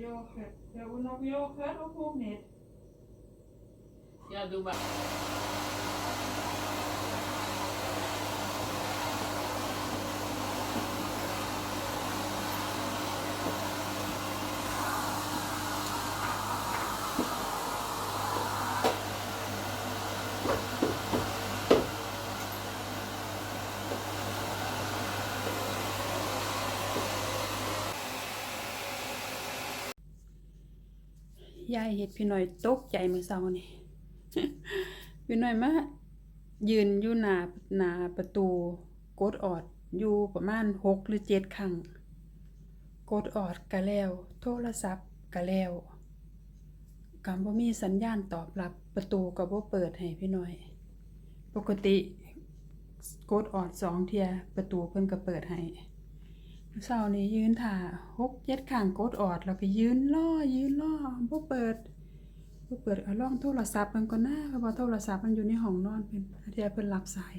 yoghurt. Jag vill ha yoghurt och hummer. Ja, doe maar. ” ยายเฮ็ดพี่น้อยตกใจมื้อเช้านี่พี่น้อยมายืนอยู่หน้าหน้าประตูกดออดอยู่ประมาณ6หรือ7ครั้งกดออดก็แล้ว โทรศัพท์ก็แล้วก็บ่มีสัญญาณตอบรับประตูก็บ่เปิดให้พี่น้อย ปกติกดออดสองเทียประตูเพิ่นก็เปิดให้ เช้านี้ยืนถ่าหกเจ็ดข้างกดออดแล้วก็ยืนรอยืนรอบ่เปิดบ่เปิดเอาล่องโทรศัพท์มันก่อนนะเพราะว่าโทรศัพท์มันอยู่ในห้องนอนเพิ่นอาเทียเพิ่นรับสาย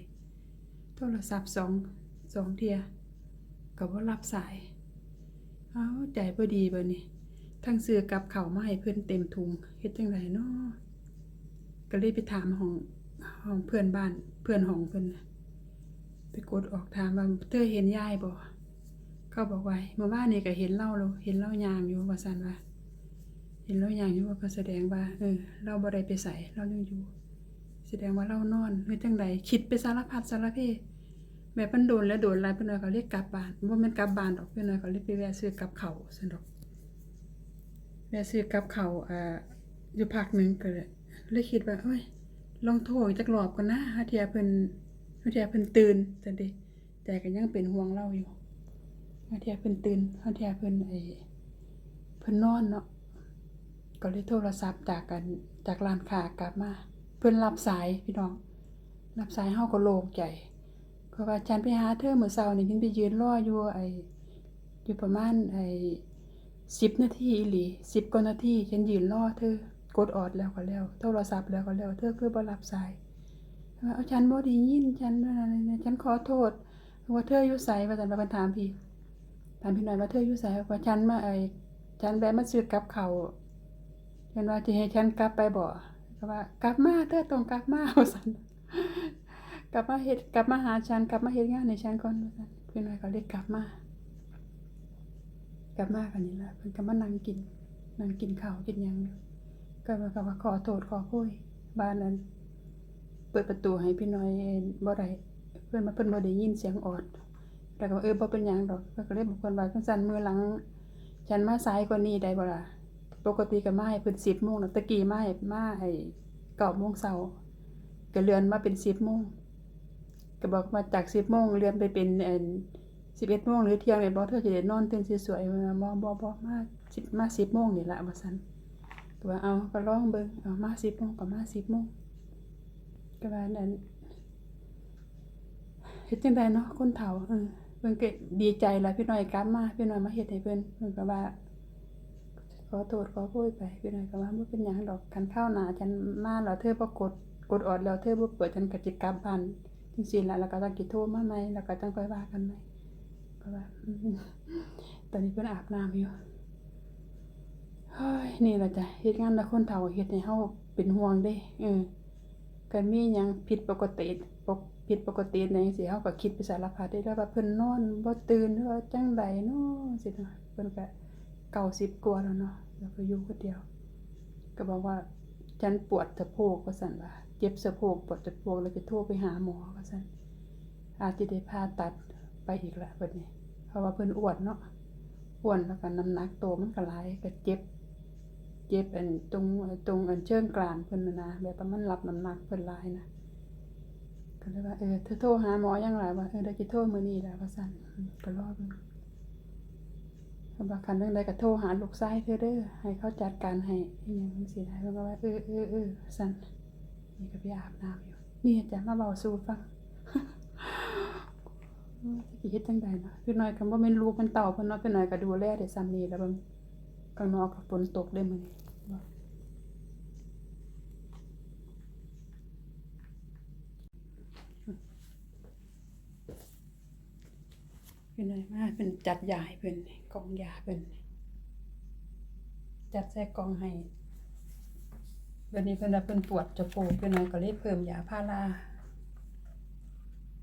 โทรศัพท์สองสองเทียก็บ่รับสายเอาใจบ่ดีเบิดนี่ทั้งซื้อกับเข้าวมาให้เพิ่อนเต็มถุงเฮ็ดจังไดเนาะก็เลยไปถามห้องห้องเพื่อนบ้านเพื่อนห้องเพิ่นน่ะไปกดออกถามว่าเธอเห็นยายบ่ เขาบอกไว้เมื่อวานนี่ก็เห็นเล่าเราเห็นเล่ายางอยู่ว่าซั่นว่าเห็นเล่ายางอยู่ว่าก็แสดงว่า เออ เราบ่ได้ไปใส่เรายังอยู่ แสดงว่าเรานอนหรือจังใดคิดไปสารพัดสารเพแบบมันโดนแล้วโดนหลายเพิ่นว่าเขาเรียกกลับบ้านบ่แม่นกลับบ้านดอกเพิ่นว่าเขาเรียกไปแวะซื้อกับเขาวซั่นดอกแวะซื้อกับเขาอ่าอยู่พักหนึ่งก็เลยเลยคิดว่าเอ้ยลองโทรจักรอบก่อนนะหาเที่ยเพิ่นเที่ยเพิ่นตื่นจังได๋ใจก็ยังเป็นห่วงเราอยู่ บาเทียเพิ่นตื่นบาเทียเพิ่นไอ้เพิ่นนอนเนาะก็เลยโทรศัพท์จากกันจากร้านค้ากลับมา เพิ่นรับสายพี่น้อง รับสายเฮาก็โล่งใจเพราะว่าฉันไปหาเธอเมื้อเช้านี่ฉันไปยืนรออยู่ไอ้อยู่ประมาณไอ้10นาทีอีหลี10กว่านาทีฉันยืนรอเธอกดออดแล้วก็แล้วโทรศัพท์แล้วก็แล้ว เธอคือบ่รับสายว่าเอาฉันบ่ได้ยินฉันอะไรนี่ยฉันขอโทษว่าเธออยู่ไสว่าซั่นว่าเพิ่นถามพี่ ถามพี่น่อยว่าเธออยู่ไสว่าฉันมาไอ้ฉันแวะมาซื้อกับเขาวฉันว่าจะให้ฉันกลับไปบ่ก็ว่ากลับมาเธอต้องกลับมาว่าซั่นกลับมาเฮ็ดกลับมาหาฉันกลับมาเฮ็ดงานให้ฉันก่อนว่าซั่นพี่น่อยก็เลยกลับมากลับมากันนี่ล่ะเพิ่นก็มานั่งกินนั่งกินข้าวกินหยังก็ว่าก็ว่าขอโทษขอโพยบ้านนั้นเปิดประตูให้พี่น้อยบ่ได้เพิ่นมาเพิ่นบ่ได้ยินเสียงออด แต่ก็เออบ่เป็นหยังดอกเพิ่นก็เลยบอกเพิ่นว่าจังซั่นมื้อหลัง ฉันมาสายกว่านี้ได้บ่ล่ะปกติก็มาให้เพิ่น10:00นเนาะตะกี้มาให้มาให้9:00นเช้าก็เลื่อนมาเป็น 10:00นก็บอกมาจาก 10:00นเลื่อนไปเป็นเอ่อ11:00นหรือเที่ยงนี่บ่เธอสิได้นอนตื่นสวยๆว่าบ่บ่บ่มา10มา10:00นนี่ล่ะว่าซั่นก็ว่าเอาก็ลองเบิ่งเอามา10:00นก็มา10:00นก็ว่านั่นเฮ็ดจังได๋เนาะคนเฒ่าเออ เพิ่นก็ดีใจละพี่น้อยกลับมาพี่น้อยมาเฮ็ดให้เพิ่นเพิ่นก็ว่า ขอโทษขอโพยไปพี่น้อยก็ว่าบ่เป็นหยังดอกคันคราวหน้าฉันมาแล้วเธอบ่กดกดออดแล้วเธอบ่เปิดฉันก็สิกลับบ้านจังซี่ล่ะแล้วก็ต้องสิโทรมาใหม่แล้วก็จังค่อยว่ากันใหม่ก็ว่าอืมตอนนี้เพิ่นอาบน้ำอยู่เฮ้ยนี่ล่ะจ้ะเฮ็ดงานกับคนเฒ่าเฮ็ดให้เฮาเป็นห่วงเด้เออก็มีหยังผิดปกติปก ผิดปกติในจังซี่เฮาก็คิดไปสารพัดเด้แล้วว่าเพิ่นนอนบ่ตื่นหรือว่าจังใดเนาะสินะเพิ่นก็90กว่าแล้วเนาะแล้วก็อยู่คนเดียว ก็บอกว่าฉันปวดสะโพกว่าซั่นว่าเจ็บสะโพกปวดสะโพกแล้วจะโทรไปหาหมอว่าซั่นอาจสิได้ผ่าตัดไปอีกแล้วบัดนี้ เพราะว่าเพิ่นอ้วนเนาะอ้วนแล้วก็น้ำหนักโตมันก็หลายก็เจ็บเจ็บอันตรงตรงอันเชิงกรานเพิ่นนะแบบมันรับน้ำหนักเพิ่นหลายนะ ก็เลยว่าเออเธอโทรหาหมอยังหลายว่าเออได้สิโทรมือนี้และว่าซั่นก็รอบิ่งเพิ่นว่าคันจังไดก็โทรหาลูกชายเธอเด้อให้เขาจัดการให้อีหยังจังซี่ได้เพิ่นก็ว่าเออเออเออว่าซั่นนี่ก็ไปอาบน้ำอยู่นี่จะมาเว้าสู่ฟังเออสิเฮ็ดจังไดเนาะพี่น้อยก็บ่แม่นลูกมันเต่าเพิ่นเนาะพี่น้อยก็ดูแลได้ซ้ำนี้แล้วเบิ่งข้างนอกก็ฝนตกได้มื้อนี้ เป็นไงมากเป็นจัดยาให้เพิ่นกองยาเพิ่นจัดใส่กองให้วันนี้เพิ่นเพิ่นปวดจะปกเพิ่นก็เลยเพิ่มยาพารา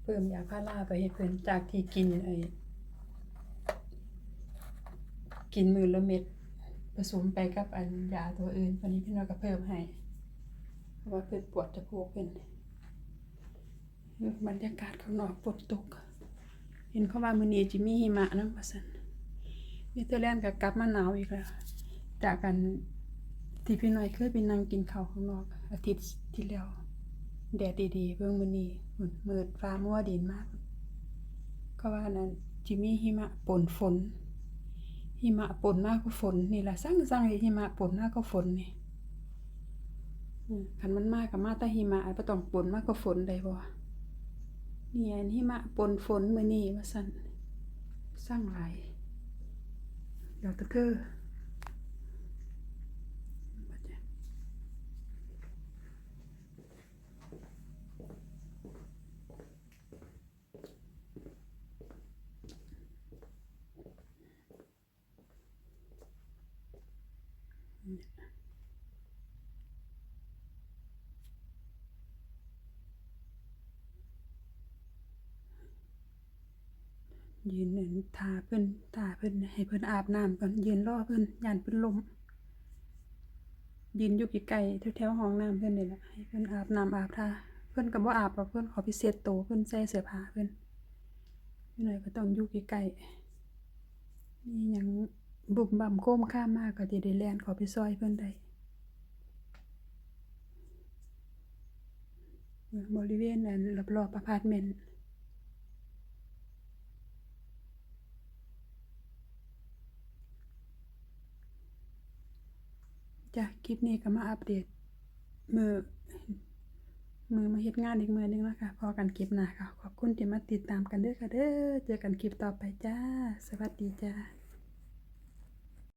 เพิ่มยาพาราไปให้เพิ่นจากที่กินไอ้กินมือละเม็ดผสมไปกับอันยาตัวอื่นวันนี้เพิ่นก็เพิ่มให้เพราะว่าเพิ่นปวดจะปกเพิ่นบรรยากาศข้างนอกฝนตก ห็นเขาว่ามือนี้จะมีหิมะนำว่าซั่นเนเธอร์แลนด์ก็กลับมาหนาวอีกแล้วจากกันที่พี่น้อยเคยไปนั่งกินข้าวข้างนอก อาทิตย์ที่แล้วแดดดีๆเบิ่งมือนี้มืดฟ้ามัวดินมาก ก็ว่านั้นจิมีหิมะปนฝนหิมะปนมากกว่าฝนนี่ล่ะสั่งๆให้หิมะปนมากกว่าฝนนี่อืมคันมันมากก็มาต่หิมะบ่ต้องปนมากกว่าฝนได้บ่ นี่อันหิมะปนฝนมือนี่มาสั่นสร้างหลายเดี๋ยวตะเกอ ยืนนั่นทาเพิ่นทาเพิ่นให้เพิ่นอาบน้ำก่อนยืนรอเพิ่นย่านเพิ่นลมยืนอยู่ใกลๆแถวๆห้องน้ำเพิ่นนี่แหละให้เพิ่นอาบน้ำอาบทาเพิ่นก็บ่อาบเพิ่นขอพิเศษโตวเพิ่นใส่เสื้อผ้าเพิ่นพี่หน่อยก็ต้องอยู่ใกลๆนี่ยังบุ่มบ่ำโค้มข้ามมากก็จะได้แลนขอไปซอยเพิ่นได้บริเวณนั้นรอบๆอพาร์ตเมนต์ จ้ะคลิปนี้ก็มาอัปเดต มือมือมาเฮ็ดงานอีกมือหนึงแล้วค่ะพอกันคลิปหน้าค่ะ ขอบคุณที่มาติดตามกันเด้อค่ะเด้อเจอกันคลิปต่อไปจ้า สวัสดีจ้า